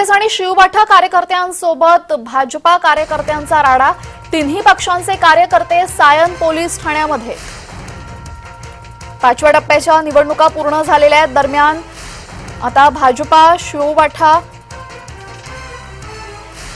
काँग्रेस आणि शिवबाठा कार्यकर्त्यांसोबत भाजपा कार्यकर्त्यांचा राडा. तिन्ही पक्षांचे कार्यकर्ते सायन पोलीस ठाण्यामध्ये. पाचव्या टप्प्याच्या निवडणुका पूर्ण झालेल्या आहेत. दरम्यान आता भाजपा शिवबाठा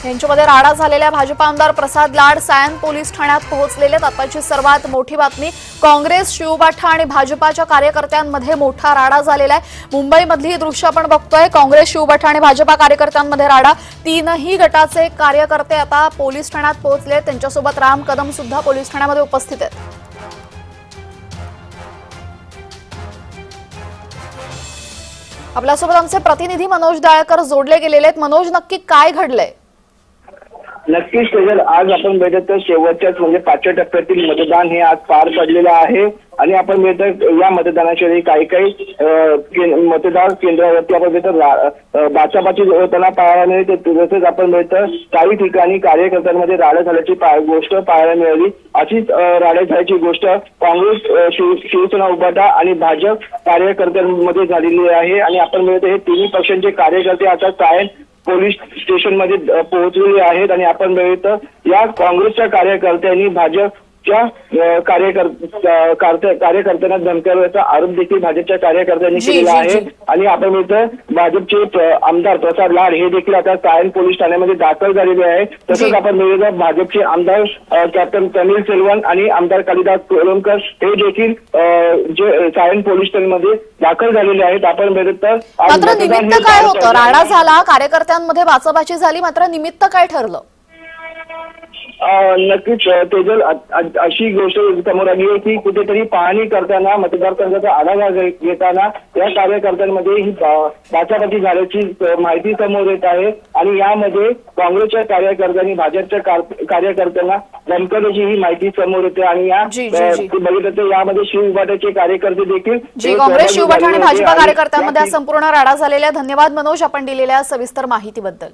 यांच्यामध्ये राडा झालेल्या भाजपा आमदार प्रसाद लाड सायन पोलीस ठाण्यात पोहोचलेले आहेत. आताची सर्वात मोठी बातमी काँग्रेस शिवबाठा आणि भाजपाच्या कार्यकर्त्यांमध्ये मोठा राडा झालेला आहे. मुंबईमधली ही दृश्य आपण बघतोय. काँग्रेस शिवबाठा आणि भाजपा कार्यकर्त्यांमध्ये राडा. तीनही गटाचे कार्यकर्ते आता पोलीस ठाण्यात पोहोचले त्यांच्यासोबत राम कदम सुद्धा पोलीस ठाण्यामध्ये उपस्थित आहेत. आपल्यासोबत आमचे प्रतिनिधी मनोज दाळकर जोडले गेलेले आहेत. मनोज नक्की काय घडलंय? नक्कीच तेजल. आज आपण भेटत शेवटच्याच म्हणजे पाचव्या टप्प्यातील मतदान हे आज पार पडलेलं आहे. आणि आपण भेटत या मतदानाच्या काही काही मतदार केंद्रावरती आपण भेटत बाचाबाची होताना पाहायला मिळते तसेच आपण भेटत काही ठिकाणी कार्यकर्त्यांमध्ये राडा झाल्याची गोष्ट पाहायला मिळाली. अशीच राडे राडा झाल्याची गोष्ट काँग्रेस शिवसेना उभाटा आणि भाजप कार्यकर्त्यांमध्ये झालेली आहे. आणि आपण मिळतो हे तिन्ही पक्षांचे कार्यकर्ते आता कायम पोलीस स्टेशनमध्ये पोहोचलेले आहेत आणि आपण बघितलं या काँग्रेसच्या कार्यकर्त्यांनी भाजप कार्य- कार्यकर्त्यांना धमकावल्याचा आरोप देखील भाजपच्या कार्यकर्त्यांनी केलेला आहे. आणि आपण बघितलं भाजपचे आमदार प्रसाद लाड हे देखील आता सायन पोलीस ठाण्यामध्ये दाखल झालेले आहे. तसंच आपण बघितलं भाजपचे आमदार कॅप्टन कमिल सेल्वन आणि आमदार कालिदास कोलंबकर हे देखील जे सायन पोलीस स्टेशनमध्ये दाखल झालेले आहेत आपण बघितलं मात्र निमित्त काय होतं. राडा झाला कार्यकर्त्यांमध्ये बाचाबाची झाली मात्र निमित्त काय ठरलं नक्कीच तेजल अशी गोष्ट समोर आली आहे की कुठेतरी पाहणी करताना मतदारसंघाचा आढावा घेताना या कार्यकर्त्यांमध्ये ही बाचाबाची झाल्याची माहिती समोर येत आहे. आणि यामध्ये काँग्रेसच्या कार्यकर्त्यांनी भाजपच्या कार- कार्यकर्त्यांना धमकवल्याची ही माहिती समोर येते. आणि या बघितलं तर यामध्ये शिव उभाट्याचे कार्यकर्ते देखील काँग्रेस शिवबाठा आणि भाजपा कार्यकर्त्यांमध्ये संपूर्ण राडा झालेला आहे. धन्यवाद मनोज आपण दिलेल्या सविस्तर माहितीबद्दल.